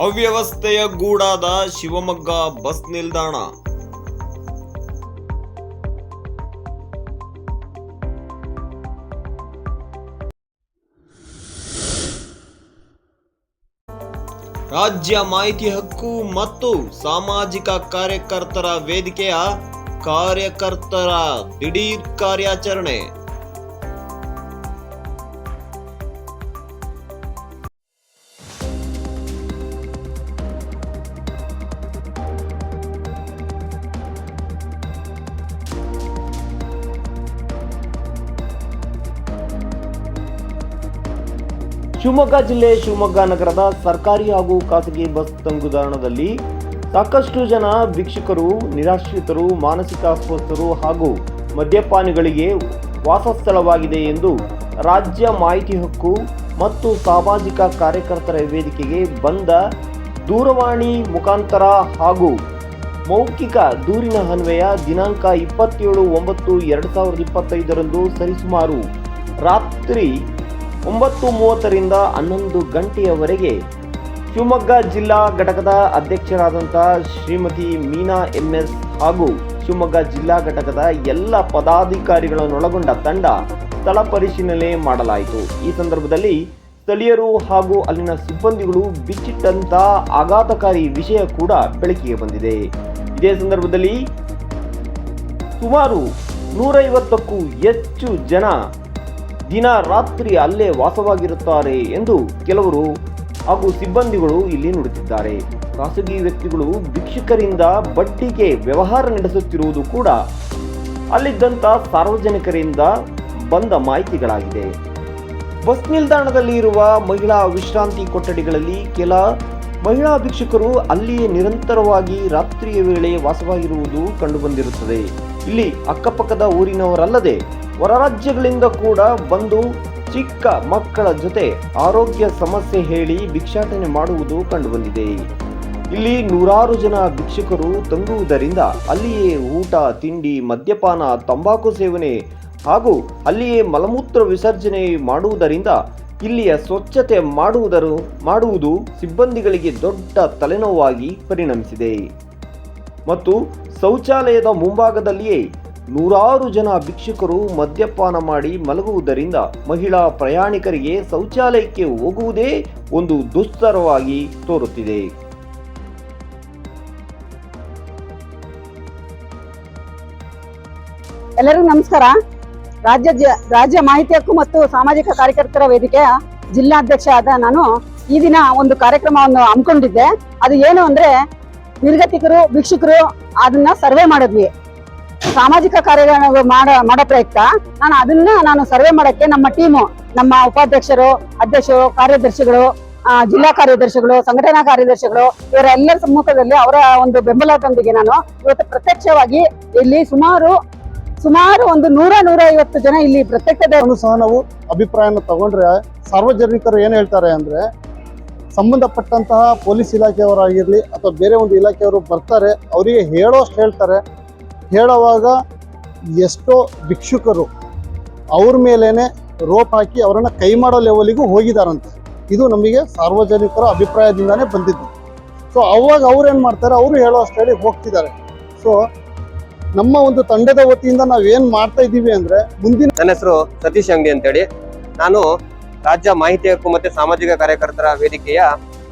ಅವ್ಯವಸ್ಥೆಯ ಗೂಡಾದ Shivamogga bus ನಿಲ್ದಾಣ. ರಾಜ್ಯ ಮಾಹಿತಿ ಹಕ್ಕು ಮತ್ತು ಸಾಮಾಜಿಕ ಕಾರ್ಯಕರ್ತರ ವೇದಿಕೆಯ ಕಾರ್ಯಕರ್ತರ ದಿಢೀರ್ ಕಾರ್ಯಾಚರಣೆ. ಶಿವಮೊಗ್ಗ ಜಿಲ್ಲೆ ಶಿವಮೊಗ್ಗ ನಗರದ ಸರ್ಕಾರಿ ಹಾಗೂ ಖಾಸಗಿ ಬಸ್ ತಂಗುದಾಣದಲ್ಲಿ ಸಾಕಷ್ಟು ಜನ ಭಿಕ್ಷುಕರು, ನಿರಾಶ್ರಿತರು, ಮಾನಸಿಕ ಅಸ್ವಸ್ಥರು ಹಾಗೂ ಮದ್ಯಪಾನಿಗಳಿಗೆ ವಾಸಸ್ಥಳವಾಗಿದೆ ಎಂದು ರಾಜ್ಯ ಮಾಹಿತಿ ಹಕ್ಕು ಮತ್ತು ಸಾಮಾಜಿಕ ಕಾರ್ಯಕರ್ತರ ವೇದಿಕೆಗೆ ಬಂದ ದೂರವಾಣಿ ಮುಖಾಂತರ ಹಾಗೂ ಮೌಖಿಕ ದೂರಿನ ಅನ್ವಯ ದಿನಾಂಕ ಇಪ್ಪತ್ತೇಳು ಒಂಬತ್ತು ಎರಡು ಸಾವಿರದ ಇಪ್ಪತ್ತೈದರಂದು ಸರಿಸುಮಾರು ರಾತ್ರಿ ಒಂಬತ್ತು ಮೂವತ್ತರಿಂದ ಹನ್ನೊಂದು ಗಂಟೆಯವರೆಗೆ ಶಿವಮೊಗ್ಗ ಜಿಲ್ಲಾ ಘಟಕದ ಅಧ್ಯಕ್ಷರಾದಂಥ ಶ್ರೀಮತಿ ಮೀನಾ ಎಂಎಸ್ ಹಾಗೂ ಶಿವಮೊಗ್ಗ ಜಿಲ್ಲಾ ಘಟಕದ ಎಲ್ಲ ಪದಾಧಿಕಾರಿಗಳನ್ನೊಳಗೊಂಡ ತಂಡ ಸ್ಥಳ ಪರಿಶೀಲನೆ ಮಾಡಲಾಯಿತು. ಈ ಸಂದರ್ಭದಲ್ಲಿ ಸ್ಥಳೀಯರು ಹಾಗೂ ಅಲ್ಲಿನ ಸಿಬ್ಬಂದಿಗಳು ಬಿಚ್ಚಿಟ್ಟಂತ ಆಘಾತಕಾರಿ ವಿಷಯ ಕೂಡ ಬೆಳಕಿಗೆ ಬಂದಿದೆ. ಇದೇ ಸಂದರ್ಭದಲ್ಲಿ ಸುಮಾರು ನೂರೈವತ್ತಕ್ಕೂ ಹೆಚ್ಚು ಜನ ದಿನ ರಾತ್ರಿ ಅಲ್ಲೇ ವಾಸವಾಗಿರುತ್ತಾರೆ ಎಂದು ಕೆಲವರು ಹಾಗೂ ಸಿಬ್ಬಂದಿಗಳು ಇಲ್ಲಿ ನುಡಿದಿದ್ದಾರೆ. ಖಾಸಗಿ ವ್ಯಕ್ತಿಗಳು ಭಿಕ್ಷುಕರಿಂದ ಬಡ್ಡಿಗೆ ವ್ಯವಹಾರ ನಡೆಸುತ್ತಿರುವುದು ಕೂಡ ಅಲ್ಲಿದ್ದಂಥ ಸಾರ್ವಜನಿಕರಿಂದ ಬಂದ ಮಾಹಿತಿಗಳಾಗಿದೆ. ಬಸ್ ನಿಲ್ದಾಣದಲ್ಲಿ ಇರುವ ಮಹಿಳಾ ವಿಶ್ರಾಂತಿ ಕೊಠಡಿಗಳಲ್ಲಿ ಕೆಲ ಮಹಿಳಾ ಭಿಕ್ಷುಕರು ಅಲ್ಲಿಯೇ ನಿರಂತರವಾಗಿ ರಾತ್ರಿಯ ವೇಳೆ ವಾಸವಾಗಿರುವುದು ಕಂಡುಬಂದಿರುತ್ತದೆ. ಇಲ್ಲಿ ಅಕ್ಕಪಕ್ಕದ ಊರಿನವರಲ್ಲದೆ ಹೊರರಾಜ್ಯಗಳಿಂದ ಕೂಡ ಬಂದು ಚಿಕ್ಕ ಮಕ್ಕಳ ಜೊತೆ ಆರೋಗ್ಯ ಸಮಸ್ಯೆ ಹೇಳಿ ಭಿಕ್ಷಾಟನೆ ಮಾಡುವುದು ಕಂಡುಬಂದಿದೆ. ಇಲ್ಲಿ ನೂರಾರು ಜನ ಭಿಕ್ಷುಕರು ತಂಗುವುದರಿಂದ ಅಲ್ಲಿಯೇ ಊಟ, ತಿಂಡಿ, ಮದ್ಯಪಾನ, ತಂಬಾಕು ಸೇವನೆ ಹಾಗೂ ಅಲ್ಲಿಯೇ ಮಲಮೂತ್ರ ವಿಸರ್ಜನೆ ಮಾಡುವುದರಿಂದ ಇಲ್ಲಿಯ ಸ್ವಚ್ಛತೆ ಮಾಡುವುದರು, ಮಾಡುವುದು ಸಿಬ್ಬಂದಿಗಳಿಗೆ ದೊಡ್ಡ ತಲೆನೋವಾಗಿ ಪರಿಣಮಿಸಿದೆ. ಮತ್ತು ಶೌಚಾಲಯದ ಮುಂಭಾಗದಲ್ಲಿಯೇ ನೂರಾರು ಜನ ಭಿಕ್ಷುಕರು ಮದ್ಯಪಾನ ಮಾಡಿ ಮಲಗುವುದರಿಂದ ಮಹಿಳಾ ಪ್ರಯಾಣಿಕರಿಗೆ ಶೌಚಾಲಯಕ್ಕೆ ಹೋಗುವುದೇ ಒಂದು ದುಸ್ತರವಾಗಿ ತೋರುತ್ತಿದೆ. ಎಲ್ಲರಿಗೂ ನಮಸ್ಕಾರ. ರಾಜ್ಯ ರಾಜ್ಯ ಮಾಹಿತಿ ಹಕ್ಕು ಮತ್ತು ಸಾಮಾಜಿಕ ಕಾರ್ಯಕರ್ತರ ವೇದಿಕೆಯ ಜಿಲ್ಲಾಧ್ಯಕ್ಷ ಆದ ನಾನು ಈ ದಿನ ಒಂದು ಕಾರ್ಯಕ್ರಮವನ್ನು ಹಮ್ಮಿಕೊಂಡಿದ್ದೆ. ಅದು ಏನು ಅಂದ್ರೆ ನಿರ್ಗತಿಕರು, ಭಿಕ್ಷುಕರು ಅದನ್ನ ಸರ್ವೆ ಮಾಡಿದ್ವಿ. ಸಾಮಾಜಿಕ ಕಾರ್ಯಗಳನ್ನು ಮಾಡ, ಮಾಡೋ ಪ್ರಯುಕ್ತ ನಾನು ಅದನ್ನ ನಾನು ಸರ್ವೆ ಮಾಡಕ್ಕೆ ನಮ್ಮ ಟೀಮು ನಮ್ಮ ಉಪಾಧ್ಯಕ್ಷರು, ಅಧ್ಯಕ್ಷರು, ಕಾರ್ಯದರ್ಶಿಗಳು ಜಿಲ್ಲಾ ಕಾರ್ಯದರ್ಶಿಗಳು, ಸಂಘಟನಾ ಕಾರ್ಯದರ್ಶಿಗಳು ಇವರೆಲ್ಲರ ಸಮ್ಮುಖದಲ್ಲಿ ಅವರ ಒಂದು ಬೆಂಬಲದೊಂದಿಗೆ ನಾನು ಇವತ್ತು ಪ್ರತ್ಯಕ್ಷವಾಗಿ ಇಲ್ಲಿ ಸುಮಾರು ಸುಮಾರು ಒಂದು ನೂರ ನೂರ ಐವತ್ತು ಜನ ಇಲ್ಲಿ ಪ್ರತ್ಯಕ್ಷ ಸಹ ನಾವು ಅಭಿಪ್ರಾಯನ ತಗೊಂಡ್ರೆ ಸಾರ್ವಜನಿಕರು ಏನು ಹೇಳ್ತಾರೆ ಅಂದ್ರೆ ಸಂಬಂಧಪಟ್ಟಂತಹ ಪೊಲೀಸ್ ಇಲಾಖೆಯವರಾಗಿರಲಿ ಅಥವಾ ಬೇರೆ ಒಂದು ಇಲಾಖೆಯವರು ಬರ್ತಾರೆ, ಅವರಿಗೆ ಹೇಳೋಷ್ಟು ಹೇಳ್ತಾರೆ. ಹೇಳುವಾಗ ಎಷ್ಟೋ ಭಿಕ್ಷುಕರು ಅವ್ರ ಮೇಲೇ ರೋಪ್ ಹಾಕಿ ಅವರನ್ನು ಕೈ ಮಾಡೋ ಲೆವೆಲಿಗೂ ಹೋಗಿದಾರಂತೆ. ಇದು ನಮಗೆ ಸಾರ್ವಜನಿಕರ ಅಭಿಪ್ರಾಯದಿಂದಾನೇ ಬಂದಿದ್ದು. ಸೊ ಅವಾಗ ಅವ್ರೇನು ಮಾಡ್ತಾರೆ, ಅವರು ಹೇಳೋ ಅಷ್ಟು ಹೋಗ್ತಿದ್ದಾರೆ. ಸೊ ನಮ್ಮ ಒಂದು ತಂಡದ ವತಿಯಿಂದ ನಾವೇನು ಮಾಡ್ತಾ ಇದ್ದೀವಿ ಅಂದರೆ ಮುಂದಿನ ನನ್ನ ಹೆಸರು ಸತೀಶ್ ಅಂಗಡಿ ಅಂತೇಳಿ. ನಾನು ರಾಜ್ಯ ಮಾಹಿತಿ ಹಕ್ಕು ಮತ್ತೆ ಸಾಮಾಜಿಕ ಕಾರ್ಯಕರ್ತರ ವೇದಿಕೆಯ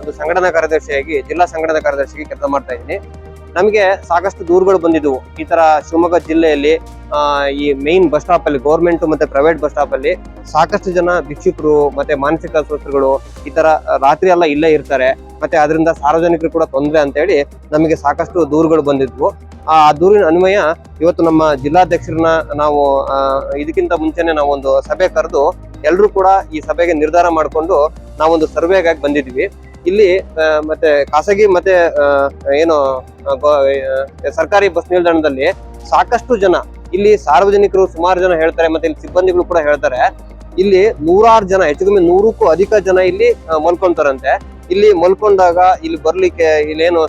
ಒಂದು ಸಂಘಟನಾ ಕಾರ್ಯದರ್ಶಿಯಾಗಿ, ಜಿಲ್ಲಾ ಸಂಘಟನಾ ಕಾರ್ಯದರ್ಶಿಯಾಗಿ ಕೆಲಸ ಮಾಡ್ತಾ ಇದ್ದೀನಿ. ನಮಗೆ ಸಾಕಷ್ಟು ದೂರುಗಳು ಬಂದಿದ್ವು. ಈ ತರ ಶಿವಮೊಗ್ಗ ಜಿಲ್ಲೆಯಲ್ಲಿ ಈ ಮೇನ್ ಬಸ್ ಸ್ಟಾಪ್ ಅಲ್ಲಿ ಗೌರ್ಮೆಂಟ್ ಮತ್ತೆ ಪ್ರೈವೇಟ್ ಬಸ್ ಸ್ಟಾಪ್ ಅಲ್ಲಿ ಸಾಕಷ್ಟು ಜನ ಭಿಕ್ಷುಕರು ಮತ್ತೆ ಮಾನಸಿಕ ಅಸ್ವಸ್ಥರುಗಳು ಈ ತರ ರಾತ್ರಿ ಎಲ್ಲ ಇಲ್ಲೇ ಇರ್ತಾರೆ. ಮತ್ತೆ ಅದರಿಂದ ಸಾರ್ವಜನಿಕರು ಕೂಡ ತೊಂದರೆ ಅಂತ ಹೇಳಿ ನಮಗೆ ಸಾಕಷ್ಟು ದೂರುಗಳು ಬಂದಿದ್ವು. ಆ ದೂರಿನ ಅನ್ವಯ ಇವತ್ತು ನಮ್ಮ ಜಿಲ್ಲಾಧ್ಯಕ್ಷರನ್ನ ನಾವು ಇದಕ್ಕಿಂತ ಮುಂಚೆನೆ ನಾವು ಒಂದು ಸಭೆ ಕರೆದು ಎಲ್ಲರೂ ಕೂಡ ಈ ಸಭೆಗೆ ನಿರ್ಧಾರ ಮಾಡಿಕೊಂಡು ನಾವೊಂದು ಸರ್ವೆಗಾಗಿ ಬಂದಿದ್ವಿ ಇಲ್ಲಿ ಮತ್ತೆ ಖಾಸಗಿ ಮತ್ತೆ ಏನು ಸರ್ಕಾರಿ ಬಸ್ ನಿಲ್ದಾಣದಲ್ಲಿ ಸಾಕಷ್ಟು ಜನ, ಇಲ್ಲಿ ಸಾರ್ವಜನಿಕರು ಸುಮಾರು ಜನ ಹೇಳ್ತಾರೆ, ಮತ್ತೆ ಇಲ್ಲಿ ಸಿಬ್ಬಂದಿಗಳು ಕೂಡ ಹೇಳ್ತಾರೆ. ಇಲ್ಲಿ ನೂರಾರು ಜನ, ಹೆಚ್ಚು ಕಮ್ಮಿ ನೂರಕ್ಕೂ ಅಧಿಕ ಜನ ಇಲ್ಲಿ ಮಲ್ಕೊಂತಾರಂತೆ. ಇಲ್ಲಿ ಮಲ್ಕೊಂಡಾಗ ಇಲ್ಲಿ ಬರ್ಲಿಕ್ಕೆ, ಇಲ್ಲೇನು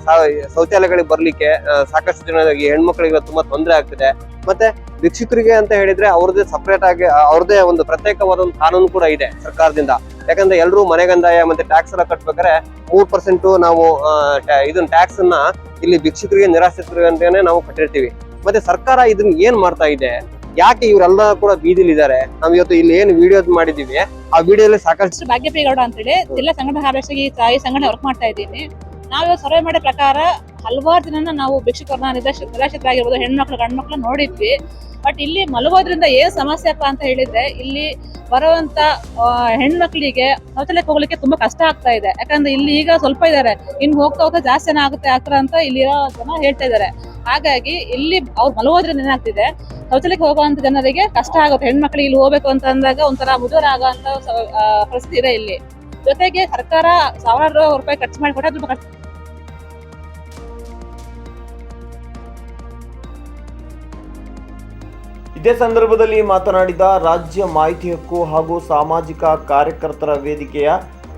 ಶೌಚಾಲಯಗಳಿಗೆ ಬರ್ಲಿಕ್ಕೆ ಸಾಕಷ್ಟು ಜನ ಹೆಣ್ಮಕ್ಳಿಗೆ ತುಂಬಾ ತೊಂದರೆ ಆಗ್ತಿದೆ. ಮತ್ತೆ ಭಿಕ್ಷುಕರಿಗೆ ಅಂತ ಹೇಳಿದ್ರೆ ಅವ್ರದೇ ಸಪರೇಟ್ ಆಗಿ ಅವ್ರದೇ ಒಂದು ಪ್ರತ್ಯೇಕವಾದ ಒಂದು ಕಾನೂನು ಕೂಡ ಇದೆ ಸರ್ಕಾರದಿಂದ. ಯಾಕಂದ್ರೆ ಎಲ್ಲರೂ ಮನೆಗಂದಾಯ ಮತ್ತೆ ಟ್ಯಾಕ್ಸ್ ಎಲ್ಲ ಕಟ್ಬೇಕಾದ್ರೆ ಮೂರ್ ಪರ್ಸೆಂಟ್ ನಾವು ಇದನ್ನ ಟ್ಯಾಕ್ಸ್ ಅನ್ನ ಇಲ್ಲಿ ಭಿಕ್ಷುಕರಿಗೆ, ನಿರಾಶ್ರಿತರಿಗೆ ಅಂತಾನೆ ನಾವು ಕಟ್ಟಿರ್ತೀವಿ. ಮತ್ತೆ ಸರ್ಕಾರ ಇದನ್ನ ಏನ್ ಮಾಡ್ತಾ ಇದೆ? ಯಾಕೆ ಇವರೆಲ್ಲ ಕೂಡ ಬೀದಿಲಿ ಇದ್ದಾರೆ ನಾವ್ ಇವತ್ತು ಇಲ್ಲಿ ಏನ್ ವಿಡಿಯೋ ಮಾಡಿದೀವಿ ಆ ವಿಡಿಯೋದಲ್ಲಿ ಸಾಕಷ್ಟು ಹೆಸರು ಅಂತ ಹೇಳಿ ಅಂತೇಳಿ ಜಿಲ್ಲಾ ಸಂಘಟನಾ ಕಾರ್ಯದರ್ಶಿ ಈ ಸಂಘಟನೆ ವರ್ಕ್ ಮಾಡ್ತಾ ಇದ್ದೀನಿ. ನಾವು ಸರ್ವೆ ಮಾಡೋ ಪ್ರಕಾರ ಹಲವಾರು ದಿನ ನಾವು ಭಿಕ್ಷುಕರನ್ನ ನಿರಾಶ ನಿರಾಶ್ರಿತರಾಗಿರ್ಬೋದು, ಹೆಣ್ಮಕ್ಳು ಗಂಡ್ಮಕ್ಳು ನೋಡಿದ್ವಿ. ಬಟ್ ಇಲ್ಲಿ ಮಲಗೋದ್ರಿಂದ ಏನ್ ಸಮಸ್ಯೆ ಅಪ್ಪ ಅಂತ ಹೇಳಿದ್ರೆ, ಇಲ್ಲಿ ಬರುವಂತ ಹೆಣ್ಮಕ್ಳಿಗೆ ಶೌಚಾಲಯಕ್ಕೆ ಹೋಗ್ಲಿಕ್ಕೆ ತುಂಬಾ ಕಷ್ಟ ಆಗ್ತಾ ಇದೆ. ಯಾಕಂದ್ರೆ ಇಲ್ಲಿ ಈಗ ಸ್ವಲ್ಪ ಇದ್ದಾರೆ. ಇನ್ನು ಹೋಗ್ತಾ ಹೋಗ್ತಾ ಜಾಸ್ತಿ ಆಗುತ್ತೆ ಆಗ್ತಾರ ಅಂತ ಇಲ್ಲಿರೋ ಜನ ಹೇಳ್ತಾ ಇದ್ದಾರೆ. ಹಾಗಾಗಿ ಇಲ್ಲಿ ಅವ್ರು ಮಲಗೋದ್ರಿಂದ ಏನಾಗ್ತಿದೆ ಶೌಚಾಲಯಕ್ಕೆ ಹೋಗುವಂತ ಜನರಿಗೆ ಕಷ್ಟ ಆಗುತ್ತೆ. ಹೆಣ್ಮಕ್ಳಿಗೆ ಇಲ್ಲಿ ಹೋಗ್ಬೇಕು ಅಂತ ಅಂದಾಗ ಒಂಥರ ಮುಜುಗರ ಆಗುವಂತ ಪರಿಸ್ಥಿತಿ ಇದೆ ಇಲ್ಲಿ. ಜೊತೆಗೆ ಸರ್ಕಾರ ಸಾವಿರಾರು ರೂಪಾಯಿ ಖರ್ಚು ಮಾಡಿ ಅದ್ರ ಇದೇ ಸಂದರ್ಭದಲ್ಲಿ ಮಾತನಾಡಿದ ರಾಜ್ಯ ಮಾಹಿತಿ ಹಕ್ಕು ಹಾಗೂ ಸಾಮಾಜಿಕ ಕಾರ್ಯಕರ್ತರ ವೇದಿಕೆಯ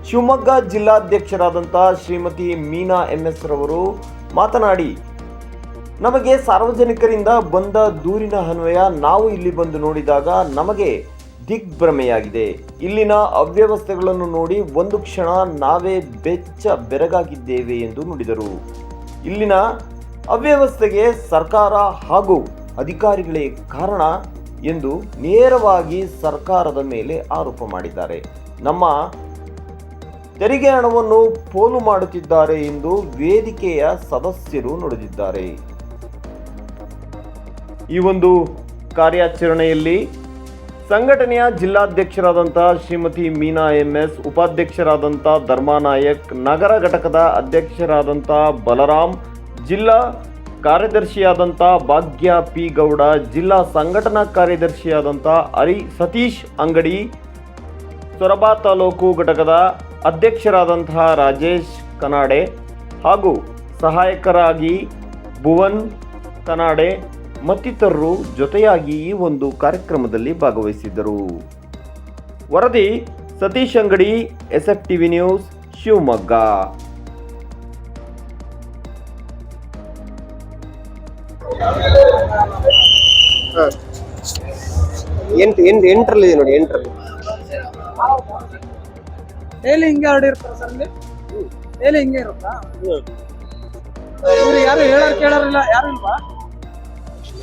ಶಿವಮೊಗ್ಗ ಜಿಲ್ಲಾಧ್ಯಕ್ಷರಾದಂತಹ ಶ್ರೀಮತಿ ಮೀನಾ ಎಂ ಎಸ್ ರವರು ಮಾತನಾಡಿ, ನಮಗೆ ಸಾರ್ವಜನಿಕರಿಂದ ಬಂದ ದೂರಿನ ಅನ್ವಯ ನಾವು ಇಲ್ಲಿ ಬಂದು ನೋಡಿದಾಗ ನಮಗೆ ದಿಗ್ಭ್ರಮೆಯಾಗಿದೆ. ಇಲ್ಲಿನ ಅವ್ಯವಸ್ಥೆಗಳನ್ನು ನೋಡಿ ಒಂದು ಕ್ಷಣ ನಾವೇ ಬೆಚ್ಚ ಬೆರಗಾಗಿದ್ದೇವೆ ಎಂದು ನುಡಿದರು. ಇಲ್ಲಿನ ಅವ್ಯವಸ್ಥೆಗೆ ಸರ್ಕಾರ ಹಾಗೂ ಅಧಿಕಾರಿಗಳೇ ಕಾರಣ ಎಂದು ನೇರವಾಗಿ ಸರ್ಕಾರದ ಮೇಲೆ ಆರೋಪ ಮಾಡಿದ್ದಾರೆ. ನಮ್ಮ ತೆರಿಗೆ ಹಣವನ್ನು ಪೋಲು ಮಾಡುತ್ತಿದ್ದಾರೆ ಎಂದು ವೇದಿಕೆಯ ಸದಸ್ಯರು ನುಡಿದಿದ್ದಾರೆ. ಈ ಒಂದು ಕಾರ್ಯಾಚರಣೆಯಲ್ಲಿ ಸಂಘಟನೆಯ ಜಿಲ್ಲಾಧ್ಯಕ್ಷರಾದಂತಹ ಶ್ರೀಮತಿ ಮೀನಾ ಎಂ ಎಸ್, ಉಪಾಧ್ಯಕ್ಷರಾದಂಥ ಧರ್ಮಾನಾಯಕ್ ನಗರ ಘಟಕದ ಅಧ್ಯಕ್ಷರಾದಂಥ ಬಲರಾಮ್ ಜಿಲ್ಲಾ ಕಾರ್ಯದರ್ಶಿಯಾದಂಥ ಭಾಗ್ಯ ಪಿ ಗೌಡ, ಜಿಲ್ಲಾ ಸಂಘಟನಾ ಕಾರ್ಯದರ್ಶಿಯಾದಂಥ ಹರಿ ಸತೀಶ್ ಅಂಗಡಿ, ಸೊರಬ ತಾಲೂಕು ಘಟಕದ ಅಧ್ಯಕ್ಷರಾದಂತಹ ರಾಜೇಶ್ ಕನಾಡೆ ಹಾಗೂ ಸಹಾಯಕರಾಗಿ ಭುವನ್ ಕನಾಡೆ ಮತ್ತಿತರರು ಜೊತೆಯಾಗಿ ಈ ಒಂದು ಕಾರ್ಯಕ್ರಮದಲ್ಲಿ ಭಾಗವಹಿಸಿದ್ದರು. ವರದಿ Satish Angadi S F TV news Shivamogga. ಎಂಟು ಎಂಟು ಎಂಟರಲ್ಲಿ ನೋಡಿ ಎಂಟರಲ್ಲಿ. ಡೈಲಿ ಹಿಂಗೆ ಹೊಡಿರ್ತಾರ ಸರ್ ಇಲ್ಲಿ. ಡೈಲಿ ಹಿಂಗೆ ಇರುತ್ತಾ? ಇವ್ರು ಯಾರು ಹೇಳೋರು ಕೇಳೋರಿಲ್ಲ ಯಾರು ಇಲ್ವಾ?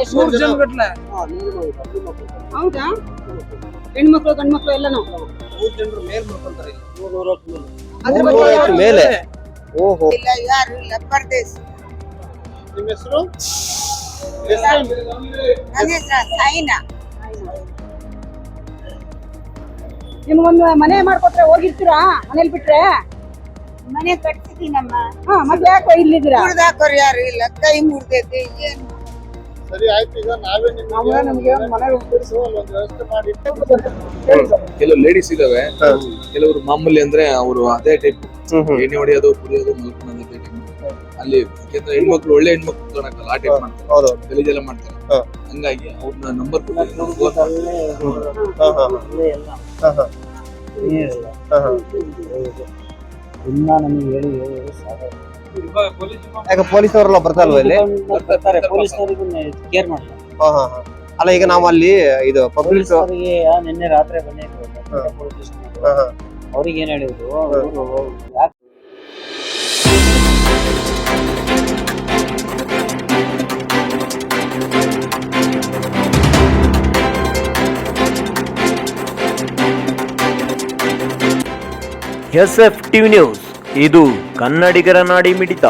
ಎಷ್ಟು ಮೂರ್ ಜನ ಗಟ್ಲೆ? ಹೌದಾ? ಹೆಣ್ಮಕ್ಳು ಗಂಡ್ಮಕ್ಳು ಎಲ್ಲಾನು ಮೂರ್ ಜನರು ಮೇಲ್ ಮೇಲೆ. ಓಹೋ. ಇಲ್ಲ ಯಾರು ಇಲ್ಲ ಓಹೋ ನಿಮ್ಮ ಹೆಸರು? ನಿಮ್ಗೊಂದು ಮನೆ ಮಾಡ್ಕೊಟ್ರೆ ಹೋಗಿರ್ತೀರಾ? ಮನೇಲಿ ಬಿಟ್ರೆ? ಮನೆ ಕಟ್ತಿದ್ದೀನಮ್ಮ ಹಾ ಮತ್ತೆ ಯಾಕೋ ಇಲ್ಲಿದ್ದೀರಾ? ಕುಡ್ದಾಕೋರ್ ಯಾರು ಇಲ್ಲ. ಕೈ ಮುರ್ದೈತಿ ಏನ್ ಸರಿ ಆಯ್ತು ಈಗ ನಾವೇ ನಿಮಗೆ ನಮ್ಗೆ ಮನೆಗೆ ಬಿಡಿಸು ಅಲ್ಲೊಂದು ವ್ಯವಸ್ಥೆ ಮಾಡಿ ಕೆಲವು ಲೇಡೀಸ್ ಇದಾವೆ. ಕೆಲವರು ಮಾಮೂಲಿ ಅಂದ್ರೆ ಅವರು ಅದೇ ಟೈಪ್ ಎಣ್ಣೆ ಹೊಡೆಯೋದು ಕುಡಿಯೋದು ಮಲ್ಕೊಂಡು ಅದೇ. ಅಲ್ಲಿ ಯಾಕೆಂದ್ರೆ ಹೆಣ್ಮಕ್ಳು ಒಳ್ಳೆ ಹೆಣ್ಮಕ್ಳು ಕಾಣಕ್ಕಲ್ಲ ಆ ಟೈಪ್ ಮಾಡ್ತಾರೆ. ಹೌದು ಗಲೀಜೆಲ್ಲ ಮಾಡ್ತಾರೆ. ಹಂಗಾಗಿ ಅವ್ರನ್ನ ನಂಬರ್ ಕೊಟ್ಟಿದ್ದೀನಿ ಹಾ, ಹಾ, ಹಾ, ಹಾ. ಹಾ, ಹಾ. ಯಾಕೆ ಪೊಲೀಸ್ ಅವರೆಲ್ಲ ಬರ್ತಾರಲ್ವ ಇಲ್ಲಿ? ಪೊಲೀಸರಿಗೂ ಕೇರ್ ಮಾಡ್ತಾರೆ. ಹಾ, ಹಾ, ಹಾ. ಅಲ್ಲ ಈಗ ನಾವು ಅಲ್ಲಿ ಇದು ಪಬ್ಲಿಕ್ ಅವರಿಗೆ ನಿನ್ನೆ ರಾತ್ರಿ ಬಂದಿದ್ರು ಹಾ. ಹಾ ಅವ್ರಿಗೆ ಏನ್ ಹೇಳಿದ್ರು? ಅವ್ರು ಯಾಕೆ ಎಸ್ ಎಫ್ ಟಿವಿ ನ್ಯೂಸ್. ಇದು ಕನ್ನಡಿಗರ ನಾಡಿ ಮಿಡಿತ.